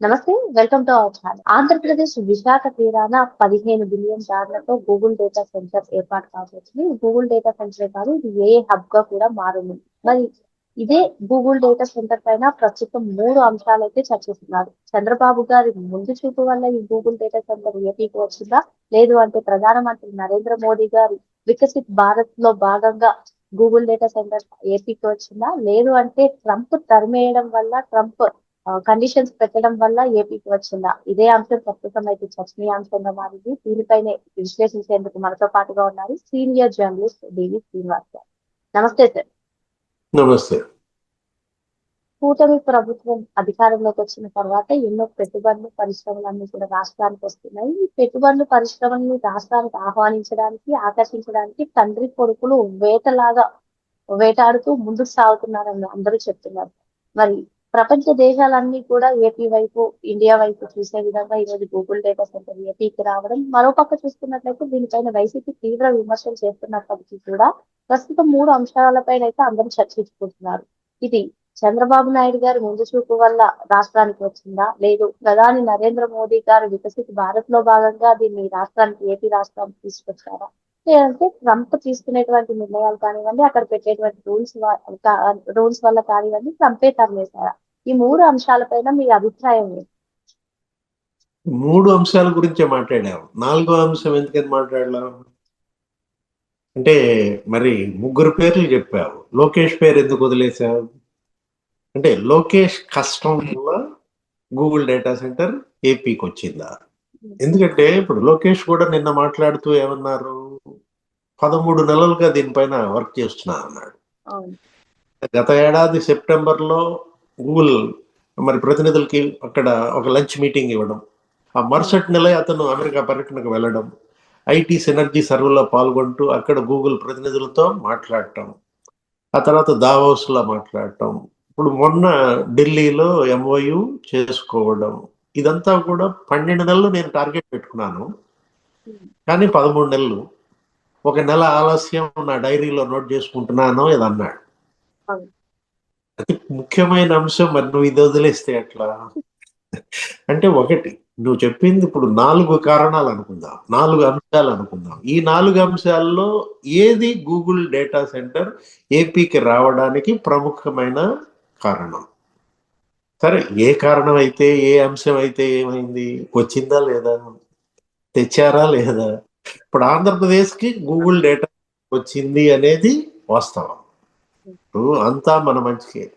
నమస్తే welcome to our channel. Andhra Pradesh Visakha తీరాన పదిహేను బిలియన్ డాలర్లతో గూగుల్ డేటా సెంటర్ ఏర్పాటు కాబోతుంది గూగుల్ డేటా సెంటర్ కాదు ఇది ఏ హబ్గా కూడా మారుంది. మరి ఇదే గూగుల్ డేటా సెంటర్ పైన ప్రస్తుతం మూడు అంశాలు అయితే చర్చిస్తున్నారు చంద్రబాబు గారి ముందు చూపు వల్ల ఈ గూగుల్ డేటా సెంటర్ ఏపీకి వచ్చిందా? లేదు అంటే ప్రధానమంత్రి నరేంద్ర మోదీ గారు వికసిత్ భారత్లో భాగంగా గూగుల్ డేటా సెంటర్ ఏపీకి వచ్చిందా? లేదు అంటే ట్రంప్ తరిమేయడం వల్ల ట్రంప్ కండిషన్స్ పెట్టడం వల్ల ఏపీకి వచ్చిందా ఇదే అంశం ప్రస్తుతం అయితే చర్చనీయాంశంగా మారింది. దీనిపైనే విశ్లేషించేందుకు మనతో పాటుగా ఉన్నారు సీనియర్ జర్నలిస్ట్ డివి శ్రీనివాస్ గారు. నమస్తే సార్. నమస్తే. కూటమి ప్రభుత్వం అధికారంలోకి వచ్చిన తర్వాత ఎన్నో పెట్టుబడులు పరిశ్రమలు అన్ని కూడా రాష్ట్రానికి వస్తున్నాయి. ఈ పెట్టుబడులు పరిశ్రమల్ని రాష్ట్రానికి ఆహ్వానించడానికి ఆకర్షించడానికి తండ్రి కొడుకులు వేటలాగా వేటాడుతూ ముందుకు సాగుతున్నారని అందరూ చెప్తున్నారు. మరి ప్రపంచ దేశాలన్నీ కూడా ఏపీ వైపు ఇండియా వైపు చూసే విధంగా ఈరోజు గూగుల్ డేటా సెంటర్ ఏపీకి రావడం మరోపక్క చూస్తున్నట్లయితే దీనిపైన వైసీపీ తీవ్ర విమర్శలు చేస్తున్నప్పటికీ కూడా ప్రస్తుతం మూడు అంశాలపైన అయితే అందరూ చర్చించుకుంటున్నారు. ఇది చంద్రబాబు నాయుడు గారి ముందు చూపు వల్ల రాష్ట్రానికి వచ్చిందా? లేదు ప్రధాని నరేంద్ర మోదీ గారు వికసిత భారత్లో భాగంగా దీన్ని రాష్ట్రానికి ఏపీ రాష్ట్రానికి తీసుకొచ్చారా? లేదంటే ట్రంప్ తీసుకునేటువంటి నిర్ణయాలు కానివ్వండి అక్కడ పెట్టేటువంటి రూల్స్ రూల్స్ వల్ల కానివ్వండి ట్రంపే తరిమేశారా? ఈ మూడు అంశాలపైన మీ అభిప్రాయం మూడు అంశాల గురించే మాట్లాడావు. నాలుగో అంశం ఎందుకని మాట్లాడలేవు? అంటే మరి ముగ్గురు పేర్లు చెప్పావు. లోకేష్ పేరు ఎందుకు వదిలేసావు? అంటే లోకేష్ కష్టం వల్ల గూగుల్ డేటా సెంటర్ ఏపీకి వచ్చిందా? ఎందుకంటే ఇప్పుడు లోకేష్ కూడా నిన్న మాట్లాడుతూ ఏమన్నారు? పదమూడు నెలలుగా దీనిపైన వర్క్ చేస్తున్నా అన్నాడు. గత ఏడాది సెప్టెంబర్లో గూగుల్ మరి ప్రతినిధులకి అక్కడ ఒక లంచ్ మీటింగ్ ఇవ్వడం. ఆ మరుసటి నెల అతను అమెరికా పర్యటనకు వెళ్ళడం. ఐటీ సినర్జీ సర్వేలో పాల్గొంటూ అక్కడ గూగుల్ ప్రతినిధులతో మాట్లాడటం. ఆ తర్వాత దావోస్లో మాట్లాడటం. ఇప్పుడు మొన్న ఢిల్లీలో ఎంఓయు చేసుకోవడం. ఇదంతా కూడా పన్నెండు నెలలు నేను టార్గెట్ పెట్టుకున్నాను. కానీ పదమూడు నెలలు. ఒక నెల ఆలస్యం నా డైరీలో నోట్ చేసుకుంటున్నాను ఇది అన్నాడు. అతి ముఖ్యమైన అంశం మరి నువ్వు ఇది వదిలేస్తే అట్లా అంటే ఒకటి నువ్వు చెప్పింది ఇప్పుడు నాలుగు కారణాలు అనుకుందాం నాలుగు అంశాలు అనుకుందాం. ఈ నాలుగు అంశాల్లో ఏది గూగుల్ డేటా సెంటర్ ఏపీకి రావడానికి ప్రముఖమైన కారణం? సరే ఏ కారణం అయితే ఏ అంశం అయితే ఏమైంది? వచ్చిందా లేదా? తెచ్చారా లేదా? ఇప్పుడు ఆంధ్రప్రదేశ్కి గూగుల్ డేటా వచ్చింది అనేది వాస్తవం. ఇప్పుడు అంతా మన మంచికే.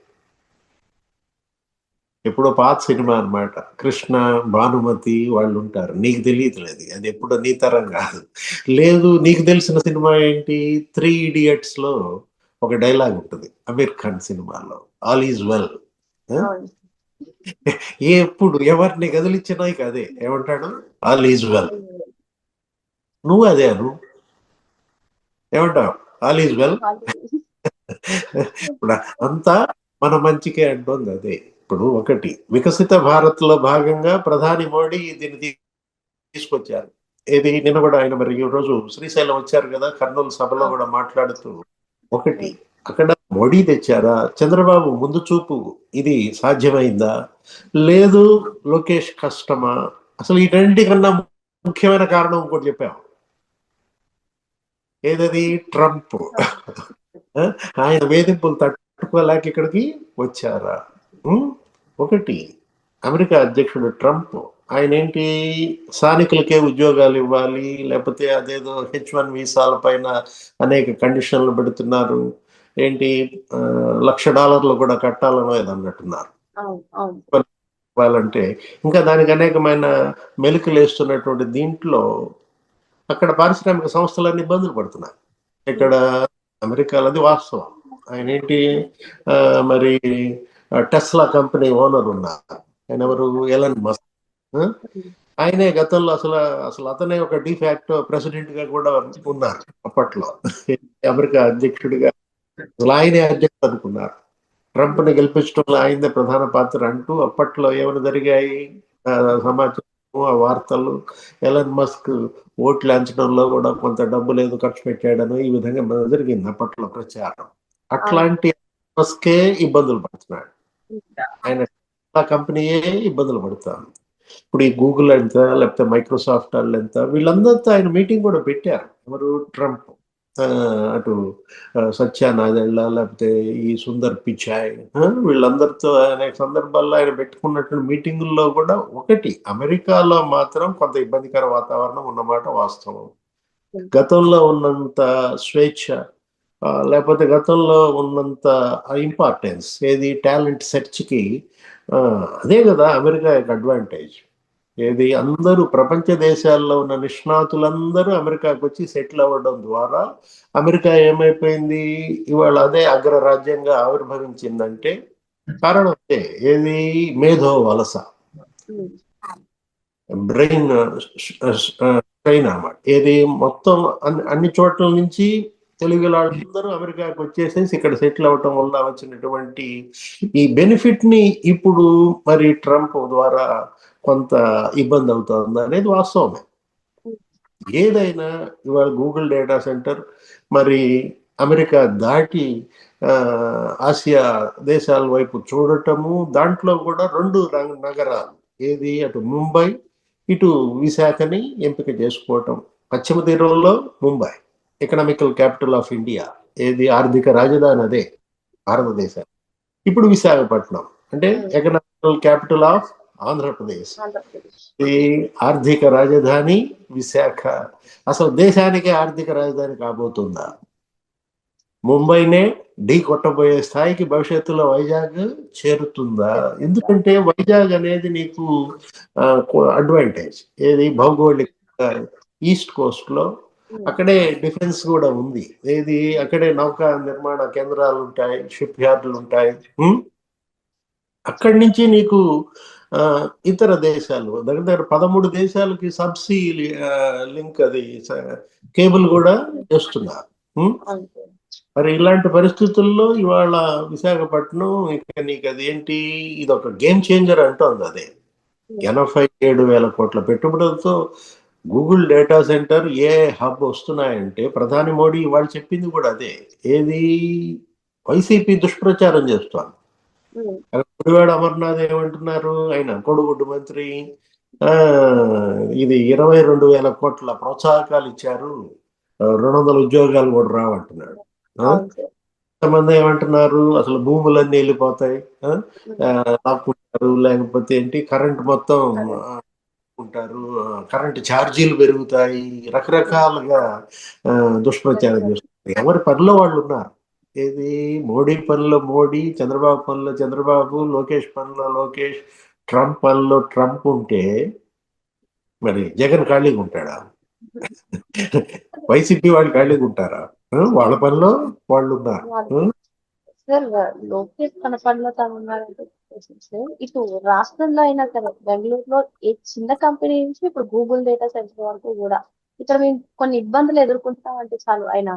ఎప్పుడో పాత సినిమా అన్నమాట. కృష్ణ భానుమతి వాళ్ళు ఉంటారు నీకు తెలియదు లేదు అది ఎప్పుడో నీ తరం కాదు. లేదు నీకు తెలిసిన సినిమా ఏంటి? త్రీ ఇడియట్స్లో ఒక డైలాగ్ ఉంటుంది. అమీర్ ఖాన్ సినిమాలో. All is well. ఎప్పుడు ఎవరిని కదిలిచ్చినా ఇక అదే. ఏమంటాడు? All is well. నువ్వు అదే అను. ఏమంటావు? All is well. ఇప్పుడు అంతా మన మంచికే అంటోంది అదే. ఇప్పుడు ఒకటి వికసిత భారత్లో భాగంగా ప్రధాని మోడీ దీన్ని తీసుకొచ్చారు. ఏది? నిన్న కూడా ఆయన మరి రోజు శ్రీశైలం వచ్చారు కదా కర్నూలు సభలో కూడా మాట్లాడుతూ ఒకటి అక్కడ మోడీ తెచ్చారా? చంద్రబాబు ముందు చూపు ఇది సాధ్యమైందా? లేదు లోకేష్ కష్టమా? అసలు ఈ కన్నా ముఖ్యమైన కారణం ఇంకోటి చెప్పాం. ఏదది? ట్రంప్? ఆయన వేధింపులు తట్టుకోలేక ఇక్కడికి వచ్చారా? ఒకటి అమెరికా అధ్యక్షుడు ట్రంప్ ఆయన ఏంటి? స్థానికులకే ఉద్యోగాలు ఇవ్వాలి లేకపోతే అదేదో హెచ్ వన్ వీసాల పైన అనేక కండిషన్లు పెడుతున్నారు. ఏంటి? లక్ష డాలర్లు కూడా కట్టాలనో ఏదో అన్నట్టున్నారు ఇవ్వాలంటే ఇంకా దానికి అనేకమైన మెలుకలు వేస్తున్నటువంటి దీంట్లో అక్కడ పారిశ్రామిక సంస్థలన్నీ ఇబ్బందులు పడుతున్నాయి. ఇక్కడ అమెరికాలో అది వాస్తవం. ఆయన ఏంటి ఆ, మరి టెస్లా కంపెనీ ఓనర్ ఉన్నారు. ఆయన ఎవరు ఎలన్ మస్క్. ఆయనే గతంలో అసలు అసలు అతనే ఒక డిఫాక్ట్ ప్రెసిడెంట్గా కూడా ఉన్నారు అప్పట్లో. అమెరికా అధ్యక్షుడిగా అసలు ఆయనే అధ్యక్షుడు అనుకున్నారు. ట్రంప్ని గెలిపించడంలో ఆయనదే ప్రధాన పాత్ర అంటూ అప్పట్లో ఏమైనా జరిగాయి? సమాచారం ఆ వార్తలు. ఎలన్ మస్క్ ఓట్లు అంచడంలో కూడా కొంత డబ్బు లేదు ఖర్చు పెట్టాడని ఈ విధంగా జరిగింది అప్పట్లో ప్రచారం. అట్లాంటి మస్కే ఇబ్బందులు పడుతున్నాడు. ఆయన కంపెనీయే ఇబ్బందులు పడతాను ఇప్పుడు ఈ గూగుల్ ఎంత లేకపోతే మైక్రోసాఫ్ట్ వాళ్ళు ఎంత వీళ్ళందరితో ఆయన మీటింగ్ కూడా పెట్టారు. ఎవరు? ట్రంప్. అటు ఆ, లేకపోతే ఈ సుందర్ పిచాయ్ వీళ్ళందరితో అనేక సందర్భాల్లో ఆయన పెట్టుకున్నటువంటి మీటింగుల్లో కూడా ఒకటి అమెరికాలో మాత్రం కొంత ఇబ్బందికర వాతావరణం ఉన్నమాట వాస్తవం. గతంలో ఉన్నంత స్వేచ్ఛ లేకపోతే గతంలో ఉన్నంత ఇంపార్టెన్స్ ఏది టాలెంట్ సెర్చ్కి అదే కదా అమెరికా యొక్క అడ్వాంటేజ్ ఏది? అందరూ ప్రపంచ దేశాల్లో ఉన్న నిష్ణాతులందరూ అమెరికాకు వచ్చి సెటిల్ అవ్వడం ద్వారా అమెరికా ఏమైపోయింది? ఇవాళ అదే అగ్రరాజ్యంగా ఆవిర్భవించిందంటే కారణం అదే. ఏది? మేధో వలస. బ్రెయిన్ స్ట్రెయిన్ అన్నమాట ఏది? మొత్తం అన్ని అన్ని చోట్ల నుంచి తెలుగు వాళ్ళందరూ అమెరికాకు వచ్చేసేసి ఇక్కడ సెటిల్ అవటం వల్ల వచ్చినటువంటి ఈ బెనిఫిట్ని ఇప్పుడు మరి ట్రంప్ ద్వారా కొంత ఇబ్బంది అవుతుంది అనేది వాస్తవమే. ఏదైనా ఇవాళ గూగుల్ డేటా సెంటర్ మరి అమెరికా దాటి ఆసియా దేశాల వైపు చూడటము దాంట్లో కూడా రెండు నగరాలు ఏది అటు ముంబై ఇటు విశాఖని ఎంపిక చేసుకోవటం. పశ్చిమ తీరంలో Mumbai. Economical capital of India ఏది? ఆర్థిక రాజధాని అదే భారతదేశం. ఇప్పుడు విశాఖపట్నం అంటే ఎకనామికల్ క్యాపిటల్ ఆఫ్ ఆంధ్రప్రదేశ్. ఈ ఆర్థిక రాజధాని విశాఖ. అసలు దేశానికే ఆర్థిక రాజధాని కాబోతుందా? ముంబైనే ఢీ కొట్టబోయే స్థాయికి భవిష్యత్తులో వైజాగ్ చేరుతుందా? ఎందుకంటే వైజాగ్ అనేది నీకు అడ్వాంటేజ్ ఏది? భౌగోళిక ఈస్ట్ కోస్ట్లో అక్కడే డిఫెన్స్ కూడా ఉంది. ఏది? అక్కడే నౌకా నిర్మాణ కేంద్రాలు ఉంటాయి షిప్ యార్డులు ఉంటాయి. ఉం? అక్కడి నుంచి నీకు ఆ, ఇతర దేశాలు దగ్గర దగ్గర పదమూడు దేశాలకి సబ్సీ లింక్ అది కేబుల్ కూడా చేస్తున్నారు ఉం? అంతే. మరి ఇలాంటి పరిస్థితుల్లో ఇవాళ విశాఖపట్నం ఇక నీకు అదేంటి ఇది ఒక గేమ్ చేంజర్ అంటోంది అదే. ఎనభై ఏడు వేల కోట్ల పెట్టుబడులతో Google data centre a hub వస్తున్నాయంటే ప్రధాని మోడీ వాళ్ళు చెప్పింది కూడా అదే. ఏది? వైసీపీ దుష్ప్రచారం చేస్తోంది. ఉమ్, గుడివాడ అమర్నాథ్ ఏమంటున్నారు? ఆయన కొడుగుడ్డు మంత్రి. ఆ ఇది ఇరవై రెండు వేల కోట్ల ప్రోత్సాహకాలు ఇచ్చారు. రెండు వందల ఉద్యోగాలు కూడా రావంటున్నాడు. కొంతమంది ఏమంటున్నారు? అసలు భూములన్నీ వెళ్ళిపోతాయి. లాక్కుంటారు. లేకపోతే ఏంటి? కరెంట్ మొత్తం ఉంటారు కరెంట్ ఛార్జీలు పెరుగుతాయి. రకరకాలుగా దుష్ప్రచారం చేస్తారు ఎవరి పనిలో వాళ్ళు ఉన్నారు? ఏది? మోడీ పనిలో మోడీ చంద్రబాబు పనిలో చంద్రబాబు లోకేష్ పనిలో లోకేష్ ట్రంప్ పనిలో ట్రంప్ ఉంటే మరి జగన్ ఖాళీగా ఉంటాడా? వైసీపీ వాళ్ళు ఖాళీగా ఉంటారా? వాళ్ళ పనిలో వాళ్ళు ఉన్నారు? సార్ లోకేష్ తన పనిలో తాను ఉన్నారంటే సార్. ఇటు రాష్ట్రంలో అయినా సరే బెంగళూరులో ఏ చిన్న కంపెనీ నుంచి ఇప్పుడు గూగుల్ డేటా సెంటర్ వరకు కూడా ఇక్కడ మేము కొన్ని ఇబ్బందులు ఎదుర్కొంటాం అంటే చాలు ఆయన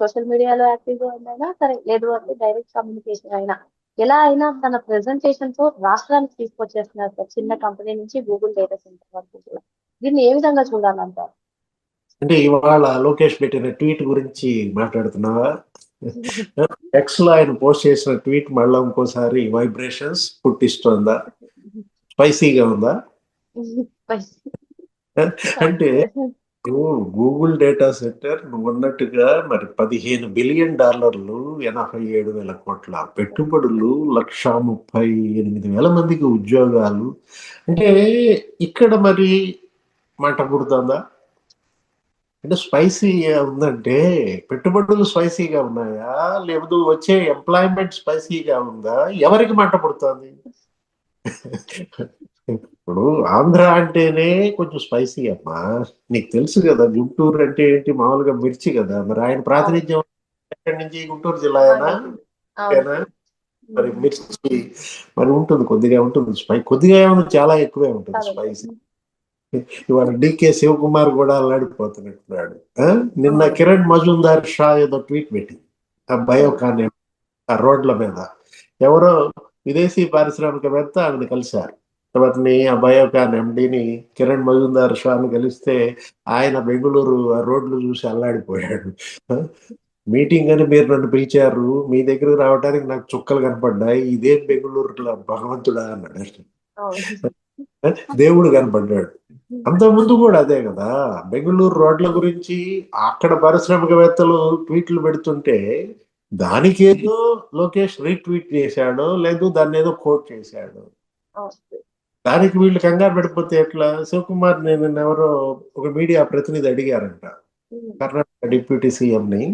సోషల్ మీడియాలో యాక్టివ్గా ఉందైనా సరే లేదు అంటే డైరెక్ట్ కమ్యూనికేషన్ అయినా. ఎలా అయినా తన ప్రెజెంటేషన్తో రాష్ట్రానికి తీసుకొచ్చేస్తున్నారు సార్ చిన్న కంపెనీ నుంచి గూగుల్ డేటా సెంటర్ వరకు కూడా. దీన్ని ఏ విధంగా చూడాలంటారు? అంటే ఇవాళ లోకేష్ పెట్టిన ట్వీట్ గురించి మాట్లాడుతున్నావా? ఎక్స్లో ఆయన పోస్ట్ చేసిన ట్వీట్ మళ్ళీ ఇంకోసారి వైబ్రేషన్స్ పుట్టిస్తోందా? స్పైసీగా ఉందా? అంటే నువ్వు గూగుల్ డేటా సెంటర్ నువ్వు ఉన్నట్టుగా మరి పదిహేను బిలియన్ డాలర్లు ఎనభై ఏడు వేల కోట్ల పెట్టుబడులు లక్ష ముప్పై ఎనిమిది వేల మందికి ఉద్యోగాలు. అంటే ఇక్కడ మరి మంట పుడుతుందా అంటే స్పైసీ ఉందంటే పెట్టుబడులు స్పైసీగా ఉన్నాయా? లేకపోతే వచ్చే ఎంప్లాయ్మెంట్ స్పైసీగా ఉందా? ఎవరికి మంట పుడుతుంది? ఇప్పుడు ఆంధ్ర అంటేనే కొంచెం స్పైసీ అమ్మా. నీకు తెలుసు కదా గుంటూరు అంటే ఏంటి? మామూలుగా మిర్చి కదా. మరి ఆయన ప్రాతినిధ్యం ఎక్కడి నుంచి? గుంటూరు జిల్లానా? మరి మిర్చి మరి ఉంటుంది కొద్దిగా ఉంటుంది స్పై కొద్దిగా ఏమన్నా చాలా ఎక్కువే ఉంటుంది స్పైసీ. ఇవాళ డికే శివకుమార్ కూడా అల్లాడిపోతున్నట్టున్నాడు? నిన్న కిరణ్ మజుందార్ షా ఏదో ట్వీట్ పెట్టింది. ఆ బయోకాన్ ఆ రోడ్ల మీద. ఎవరో విదేశీ పారిశ్రామికవేత్త ఆమెను కలిశారు. వారిని ఆ బయోకాన్ ఎండిని కిరణ్ మజుందార్ షాను కలిస్తే ఆయన బెంగళూరు ఆ రోడ్లు చూసి అల్లాడిపోయాడు? మీటింగ్ అని మీరు నన్ను పిలిచారు. మీ దగ్గరకు రావడానికి నాకు చుక్కలు కనపడ్డాయి. ఇదేం బెంగళూరులో భగవంతుడా అన్నాడు. దేవుడు కనపడ్డాడు. అంత ముందు కూడా అదే కదా. బెంగళూరు రోడ్ల గురించి అక్కడ పారిశ్రామికవేత్తలు ట్వీట్లు పెడుతుంటే దానికి ఏదో లోకేష్ రీట్వీట్ చేశాడో లేదు దాన్ని ఏదో కోట్ చేశాడు. దానికి వీళ్ళు కంగారు పడిపోతే ఎట్లా? శివకుమార్ నేను ఎవరో ఒక మీడియా ప్రతినిధి అడిగారంట. కర్ణాటక డిప్యూటీ సీఎం ని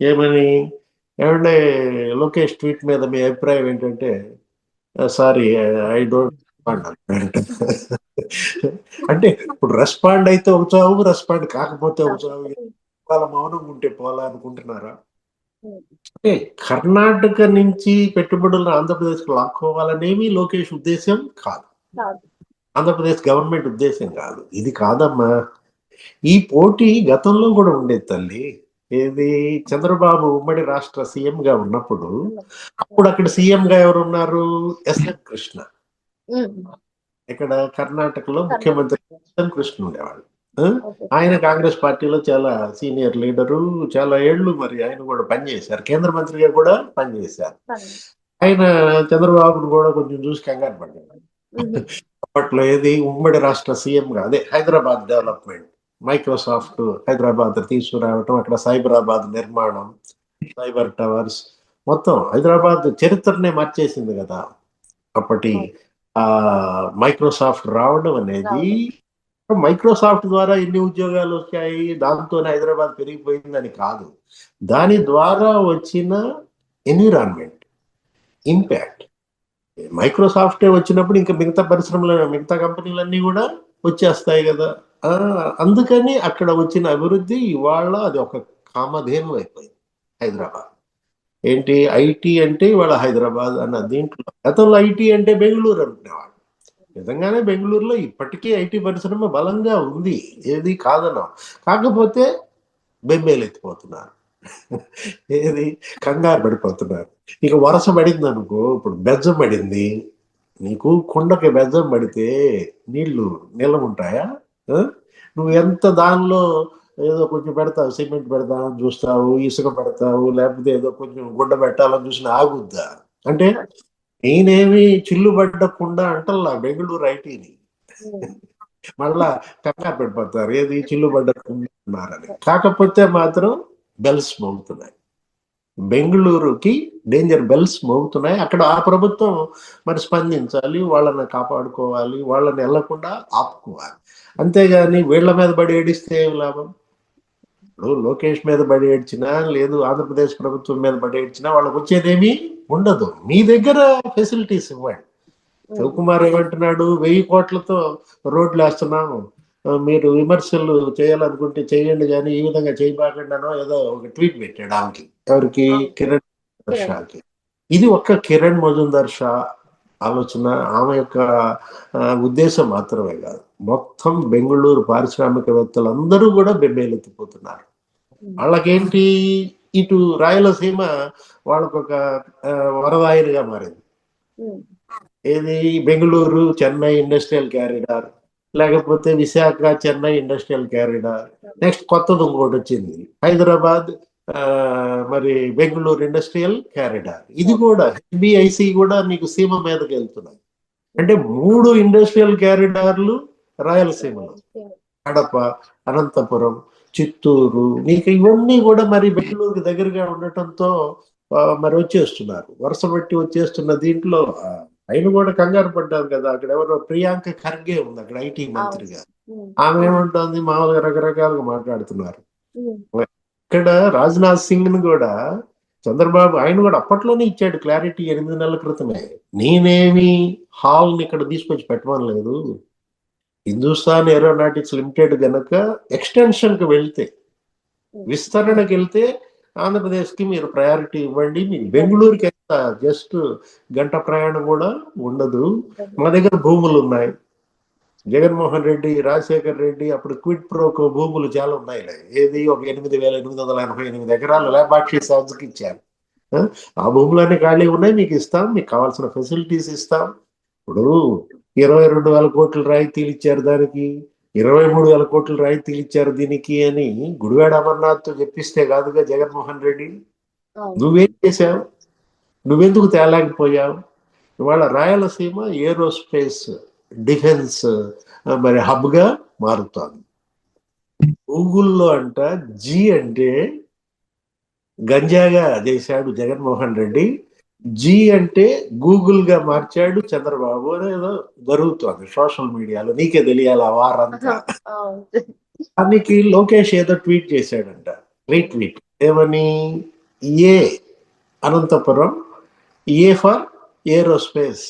ఏమని? ఏమంటే లోకేష్ ట్వీట్ మీద మీ అభిప్రాయం ఏంటంటే సారీ ఐ డోంట్ అంటే ఇప్పుడు రెస్పాండ్ అయితే ఒక చావు రెస్పాండ్ కాకపోతే ఒక చావు వాళ్ళ మౌనం ఉంటే పోలా అనుకుంటున్నారా? అంటే కర్ణాటక నుంచి పెట్టుబడులను ఆంధ్రప్రదేశ్కు లాక్కోవాలనేమి లోకేష్ ఉద్దేశం కాదు. ఆంధ్రప్రదేశ్ గవర్నమెంట్ ఉద్దేశం కాదు. ఇది కాదమ్మా. ఈ పోటీ గతంలో కూడా ఉండేది తల్లి. ఏది? చంద్రబాబు ఉమ్మడి రాష్ట్ర సీఎం గా ఉన్నప్పుడు అప్పుడు అక్కడ సీఎం గా ఎవరు ఉన్నారు ఎస్ఎం కృష్ణ. ఇక్కడ కర్ణాటకలో ముఖ్యమంత్రి కృష్ణ ఉండేవాళ్ళు. ఆయన కాంగ్రెస్ పార్టీలో చాలా సీనియర్ లీడరు చాలా ఏళ్ళు మరి ఆయన కూడా పనిచేశారు. కేంద్ర మంత్రిగా కూడా పనిచేశారు. ఆయన చంద్రబాబును కూడా కొంచెం చూసి కంగారు పడ్డాడు. అప్పట్లో ఏది ఉమ్మడి రాష్ట్ర సీఎం గా అదే హైదరాబాద్ డెవలప్మెంట్ మైక్రోసాఫ్ట్ హైదరాబాద్ తీసుకురావటం అక్కడ సైబరాబాద్ నిర్మాణం సైబర్ టవర్స్. మొత్తం హైదరాబాద్ చరిత్రనే మార్చేసింది కదా అప్పటి మైక్రోసాఫ్ట్ రావడం అనేది మైక్రోసాఫ్ట్ ద్వారా ఎన్ని ఉద్యోగాలు వచ్చాయి? దాంతోనే హైదరాబాద్ పెరిగిపోయిందని కాదు. దాని ద్వారా వచ్చిన ఎన్విరాన్మెంట్ ఇంపాక్ట్. మైక్రోసాఫ్ట్ వచ్చినప్పుడు ఇంకా మిగతా పరిశ్రమలు మిగతా కంపెనీలన్నీ కూడా వచ్చేస్తాయి కదా. అందుకని అక్కడ వచ్చిన అభివృద్ధి ఇవాళ అది ఒక కామధేను అయిపోయింది హైదరాబాద్. ఏంటి? ఐటీ అంటే ఇవాళ హైదరాబాద్ అన్న దీంట్లో గతంలో ఐటీ అంటే బెంగళూరు అనుకునేవాడు నిజంగానే బెంగళూరులో ఇప్పటికీ ఐటీ పరిశ్రమ బలంగా ఉంది. ఏది కాదన. కాకపోతే బెంబేలు ఎత్తిపోతున్నారు ఏది? కంగారు పడిపోతున్నారు. ఇక వరస పడింది అనుకో ఇప్పుడు బెజ్జం పడింది. నీకు కుండకి బెజ్జం పడితే నీళ్ళు నిల్వ ఉంటాయా? నువ్వు ఎంత దానిలో ఏదో కొంచెం పెడతావు సిమెంట్ పెడతామని చూస్తావు ఇసుక పెడతావు లేకపోతే ఏదో కొంచెం గుడ్డ పెట్టాలని చూసిన ఆగుద్దా? అంటే నేనేమి చిల్లు పడ్డకుండా అంటల్లా బెంగళూరు ఐటీని. మళ్ళా కంగారు పడిపోతారు ఏది చిల్లు పడ్డకుండా ఉన్నారని కాకపోతే మాత్రం బెల్స్ మోగుతున్నాయి. బెంగళూరుకి డేంజర్ బెల్స్ మోగుతున్నాయి. అక్కడ ఆ ప్రభుత్వం మరి స్పందించాలి వాళ్ళని కాపాడుకోవాలి వాళ్ళని వెళ్ళకుండా ఆపుకోవాలి. అంతేగాని వీళ్ళ మీద పడి ఏడిస్తే ఏం లాభం? ఇప్పుడు లోకేష్ మీద పడి ఏడ్చినా లేదు ఆంధ్రప్రదేశ్ ప్రభుత్వం మీద పడి ఏడ్చినా వాళ్ళకి వచ్చేదేమీ ఉండదు. మీ దగ్గర ఫెసిలిటీస్ ఇవ్వండి. శివకుమార్ ఏమంటున్నాడు వెయ్యి కోట్లతో రోడ్లు వేస్తున్నాము మీరు విమర్శలు చేయాలనుకుంటే చేయండి కానీ ఈ విధంగా చేయబాకండానో ఏదో ఒక ట్వీట్ పెట్టాడు ఆమెకి. ఎవరికి? కిరణ్ షాకి. ఇది ఒక్క కిరణ్ మజుందార్ షా ఆలోచన. ఆమె యొక్క ఉద్దేశం మాత్రమే కాదు. మొత్తం బెంగళూరు పారిశ్రామికవేత్తలందరూ కూడా బెబ్బేలెత్తిపోతున్నారు వాళ్ళకేంటి ఇటు రాయలసీమ వాళ్ళకొక ఆ, వరదాయినిగా మారింది. ఏది? బెంగళూరు చెన్నై ఇండస్ట్రియల్ క్యారిడార్ లేకపోతే Visakha Chennai industrial corridor. Next కొత్తది ఇంకోటి వచ్చింది హైదరాబాద్ మరి బెంగళూరు ఇండస్ట్రియల్ క్యారిడార్. ఇది కూడా హెచ్బిఐసి కూడా నీకు సీమ మీదకి వెళ్తున్నాయి అంటే మూడు ఇండస్ట్రియల్ క్యారిడార్లు రాయలసీమలో. కడప అనంతపురం చిత్తూరు నీకు ఇవన్నీ కూడా మరి బెంగళూరుకి దగ్గరగా ఉండటంతో మరి వచ్చేస్తున్నారు. వరుస బట్టి వచ్చేస్తున్న దీంట్లో ఆయన కూడా కంగారు పడ్డారు కదా. అక్కడ ఎవరో ప్రియాంక ఖర్గే ఉంది అక్కడ ఐటీ మంత్రిగా. ఆమె ఏమంటుంది? మామూలుగా రకరకాలుగా మాట్లాడుతున్నారు. ఇక్కడ రాజ్నాథ్ సింగ్ను కూడా చంద్రబాబు ఆయన కూడా అప్పట్లోనే ఇచ్చాడు క్లారిటీ ఎనిమిది నెలల క్రితమే. నేనేమి హాల్ని ఇక్కడ తీసుకొచ్చి పెట్టమనలేదు. హిందుస్థాన్ ఏరోనాటిక్స్ లిమిటెడ్ గనక ఎక్స్టెన్షన్కి వెళ్తే విస్తరణకి వెళ్తే ఆంధ్రప్రదేశ్కి మీరు ప్రయారిటీ ఇవ్వండి. మీకు బెంగళూరుకి ఎంత జస్ట్ గంట ప్రయాణం కూడా ఉండదు. మా దగ్గర భూములు ఉన్నాయి. జగన్మోహన్ రెడ్డి రాజశేఖర్ రెడ్డి అప్పుడు క్విడ్ ప్రోకో భూములు చాలా ఉన్నాయి ఏది ఒక ఎనిమిది వేల ఎనిమిది వందల ఎనభై ఎనిమిది ఎకరాలు లేబాక్షి సౌజ్కి ఇచ్చారు. ఆ? ఆ భూములన్నీ ఖాళీ ఉన్నాయి. మీకు ఇస్తాం. మీకు కావాల్సిన ఫెసిలిటీస్ ఇస్తాం. ఇప్పుడు ఇరవై రెండు వేల కోట్ల రాయితీలు ఇచ్చారు దానికి ఇరవై మూడు వేల కోట్లు రాయితీలు ఇచ్చారు దీనికి అని గుడివాడ అమర్నాథ్తో చెప్పిస్తే కాదుగా జగన్మోహన్ రెడ్డి. నువ్వేం చేశావు? నువ్వెందుకు తేలేకపోయావు ఇవాళ రాయలసీమ ఏరోస్పేస్ డిఫెన్స్ మరి హబ్గా మారుతోంది. గూగుల్లో అంట జీ అంటే గంజాగా చేశాడు జగన్మోహన్ రెడ్డి. జీ అంటే గూగుల్గా మార్చాడు చంద్రబాబు అనేదో జరుగుతోంది సోషల్ మీడియాలో. నీకే తెలియాలి ఆ వారంతా. దానికి లోకేష్ ఏదో ట్వీట్ చేశాడంట. రీట్వీట్. ఏమని? A Anantapuram A for aerospace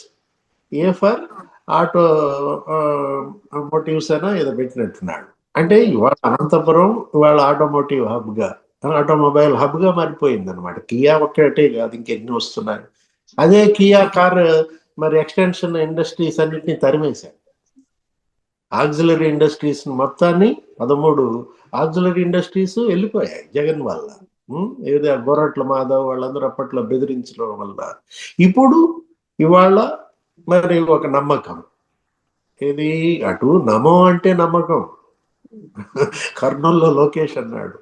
A for automotives అయినా ఏదో పెట్టినట్టున్నాడు. అంటే ఇవాళ అనంతపురం ఇవాళ ఆటోమోటివ్ హబ్గా ఆటోమొబైల్ హబ్గా మారిపోయింది అనమాట కియా ఒక్కటే కాదు ఇంకెన్ని వస్తున్నాయి. అదే కియా కార్ మరి ఎక్స్టెన్షన్ ఇండస్ట్రీస్ అన్నింటినీ తరిమేశారు. ఆక్సిలరీ ఇండస్ట్రీస్ మొత్తాన్ని పదమూడు ఆక్సిలరీ ఇండస్ట్రీస్ వెళ్ళిపోయాయి జగన్ వల్ల. ఉం? ఏదో గొర్రట్ల మాధవ్ వాళ్ళందరూ అప్పట్లో బెదిరించడం వల్ల. ఇప్పుడు ఇవాళ మరి ఒక నమ్మకం. ఇది అటు నమో అంటే నమ్మకం. కర్నూల్లో లోకేష్ అన్నాడు.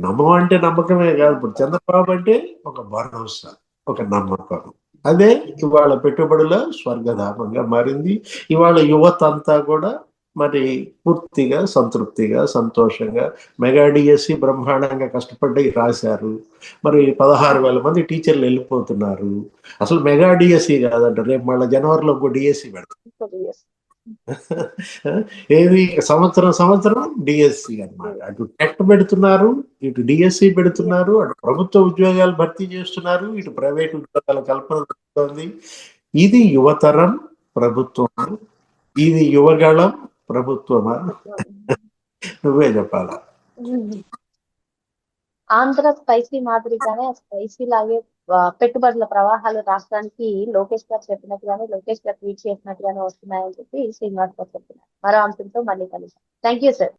నమ్మకం అంటే నమ్మకమే కాదు. ఇప్పుడు చంద్రబాబు అంటే ఒక భరోసా ఒక నమ్మకం. అదే ఇవాళ పెట్టుబడుల స్వర్గధామంగా మారింది. ఇవాళ యువత అంతా కూడా మరి పూర్తిగా సంతృప్తిగా సంతోషంగా మెగా డిఎస్సి బ్రహ్మాండంగా కష్టపడి రాశారు. మరి పదహారు వేల మంది టీచర్లు వెళ్ళిపోతున్నారు. అసలు మెగా డిఎస్సి కాదంట. రేపు మళ్ళీ జనవరిలో ఒక డిఎస్సి పెడతారు. ఏది? సంవత్సరం సంవత్సరం డిఎస్సి అన్నమాట. అటు టెట్ పెడుతున్నారు ఇటు డిఎస్సి పెడుతున్నారు అటు ప్రభుత్వ ఉద్యోగాలు భర్తీ చేస్తున్నారు ఇటు ప్రైవేట్ ఉద్యోగాల కల్పన జరుగుతోంది. ఇది యువతరం ప్రభుత్వం ఇది యువగళం ప్రభుత్వమా? నువ్వే చెప్పాలా? ఆంధ్ర స్పైసీ మాదిరిగానే స్పైసీ లాగే పెట్టుబడుల ప్రవాహాలు రాష్ట్రానికి లోకేష్ గారు చెప్పినట్టుగానే లోకేష్ గారు ట్వీట్ చేసినట్టుగానే వస్తున్నాయని చెప్పి శ్రీనివాస్ గారు చెప్తున్నారు మరో అంశంతో మళ్ళీ కలిసి థ్యాంక్ యూ సార్